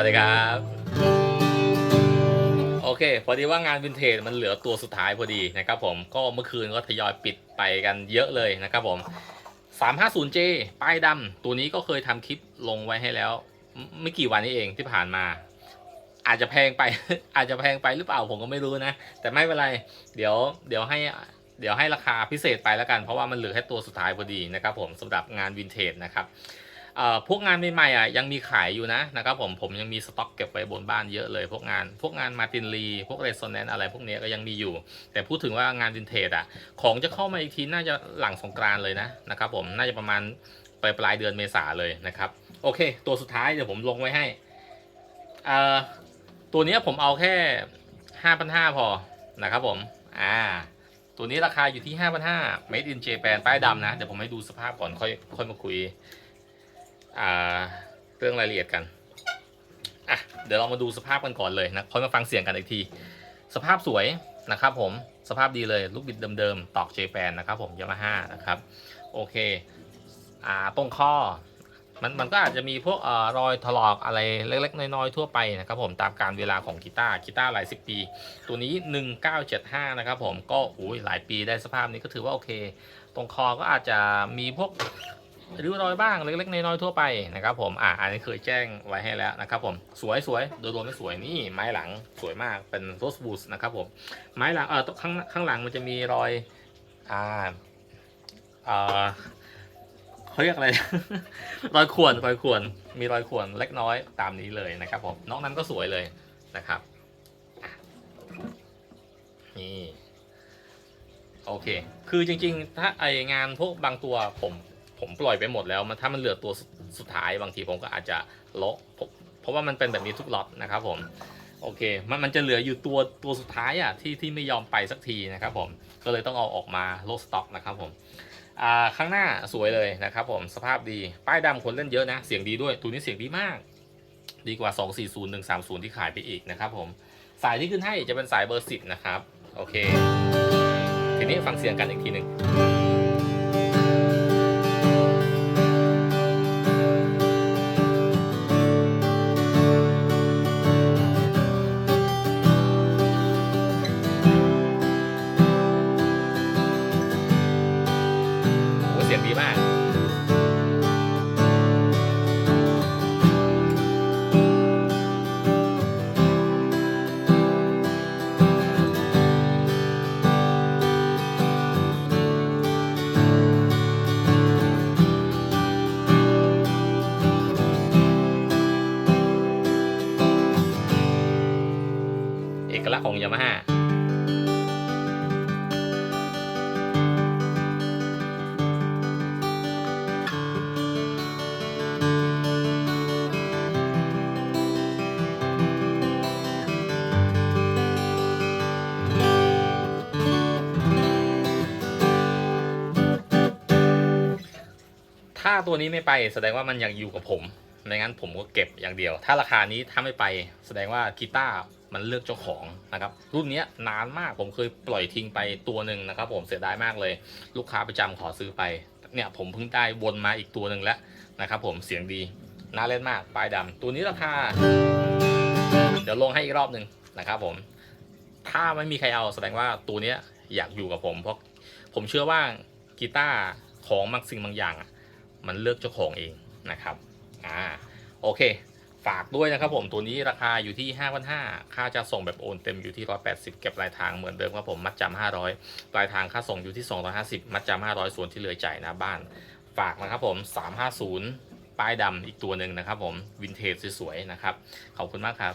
วัสดีครับ โอเค พอดีว่างานวินเทจมันเหลือตัวสุดท้ายพอดีนะครับผมก็เมื่อคืนก็ทยอยปิดไปกันเยอะเลยนะครับผม 350J ป้ายดำตัวนี้ก็เคยทำคลิปลงไว้ให้แล้ว ไม่กี่วันนี้เองที่ผ่านมา อาจจะแพงไป อาจจะแพงไปหรือเปล่าผมก็ไม่รู้นะ แต่ไม่เป็นไร เดี๋ยวเดี๋ยวให้เดี๋ยวให้ราคาพิเศษไปแล้วกัน เพราะว่ามันเหลือแค่ตัวสุดท้ายพอดีนะครับผมสำหรับงานวินเทจนะครับ พวกงานใหม่ๆอะยังมีขายอยู่นะนะครับผมผมยังมีสต็อกเก็บไว้บนบ้านเยอะเลยพวกงานพวกงานมาตินลีพวกเรสโซแนนอะไรพวกนี้ก็ยังมีอยู่ แต่พูดถึงว่างานวินเทจอะของจะเข้ามาอีกทีน่าจะหลังสงกรานเลยนะนะครับผมน่าจะประมาณปลายปลายเดือนเมษาเลยนะครับ โอเค ตัวสุดท้ายเดี๋ยวผมลงไว้ให้เอ่อตัวนี้ผมเอาแค่ห้าพันห้าพอนะครับผมอ่าตัวนี้ราคาอยู่ที่5,500 made in Japan ป้ายดำนะ เดี๋ยวผมให้ดูสภาพก่อนค่อยค่อยมาคุย เรื่องรายละเอียดกันอะเดี๋ยวเรามาดูสภาพกันก่อนเลยนะค่อยมาฟังเสียงกันอีกที สภาพสวยนะครับผมสภาพดีเลยลูกบิดเดิมๆตอก Japan นะครับผมยามาฮ่านะครับโอเคอ่าตรงข้อมันมันก็อาจจะมีพวกเอ่อรอยถลอกอะไรเล็ก ๆ น้อย ๆ ทั่วไปนะครับผมตามการเวลาของกีตาร์กีตาร์หลายสิบปี ตัวนี้ 1975 นะครับผมก็อุ้ยหลายปีได้สภาพนี้ก็ถือว่าโอเค ตรงคอก็อาจจะมีพวก ริ้วรอยบ้างเล็กๆน้อยๆทั่วไปนะครับผมอ่าอันนี้เคยแจ้งไว้ให้แล้วนะครับผมสวยสวยโดยรวมไม่สวยนี่ไม้หลังสวยมากเป็นโรสบูสนะครับผมไม้หลังเออข้างข้างหลังมันจะมีรอยอ่าเออเขาเรียกอะไร รอยข่วนรอยข่วนมีรอยข่วนเล็กน้อยตามนี้เลยนะครับผมนอกนั้นก็สวยเลยนะครับนี่โอเค คือจริง ๆ ถ้าไองานพวกบางตัวผม ผมปล่อยไปหมดแล้วมันถ้ามันเหลือตัวสุดสุดท้ายบางทีผมก็อาจจะโลาะเพราะว่ามันเป็นแบบนี้ทุกล็อตนะครับผมโอเคมันมันจะเหลืออยู่ตัวตัวสุดท้ายอะที่ที่ไม่ยอมไปสักทีนะครับผมก็เลยต้องเอาออกมาโลดสต็อกนะครับผมอ่าข้างหน้าสวยเลยนะครับผมสภาพดีป้ายดำคนเล่นเยอะนะ เสียงดีด้วยตัวนี้เสียงดีมาก ดีกว่า 240 130 ที่ขายไปอีกนะครับผมสายที่ขึ้นให้จะเป็นสายเบอร์สิบนะครับ โอเค ทีนี้ฟังเสียงกันอีกทีหนึ่ง งดีมากเอกลักษณ์ของยามาฮ่า ถ้าตัวนี้ไม่ไปแสดงว่ามันยังอยู่กับผมไม่งั้นผมก็เก็บอย่างเดียว ถ้าราคานี้ถ้าไม่ไปแสดงว่ากีตาร์มันเลือกเจ้าของนะครับรุ่นนี้นานมากผมเคยปล่อยทิ้งไปตัวหนึ่งนะครับ ผมเสียดายมากเลย ลูกค้าประจำขอซื้อไปเนี่ยผมเพิ่งได้วนมาอีกตัวหนึ่งแล้วนะครับผมเสียงดีน่าเล่นมากปลายดำตัวนี้ราคา เดี๋ยวลงให้อีกรอบหนึ่งนะครับผม ถ้าไม่มีใครเอาแสดงว่าตัวนี้อยากอยู่กับผม เพราะผมเชื่อว่ากีตาร์ของบางสิ่งบางอย่างอะ มันเลือกเจ้าของเองนะครับอ่าโอเค ฝากด้วยนะครับผมตัวนี้ราคาอยู่ที่ 5,500ค่าจะส่งแบบโอนเต็มอยู่ที่ 180 เก็บปลายทางเหมือนเดิมครับผมมัดจำ500ปลายทางค่าส่งอยู่ที่ 250 มัดจำ500 ส่วนที่เหลือจ่ายหน้าบ้าน ฝากนะครับผม 350 ป้ายดำอีกตัวหนึ่งนะครับผมวินเทจสวยๆนะครับขอบคุณมากครับ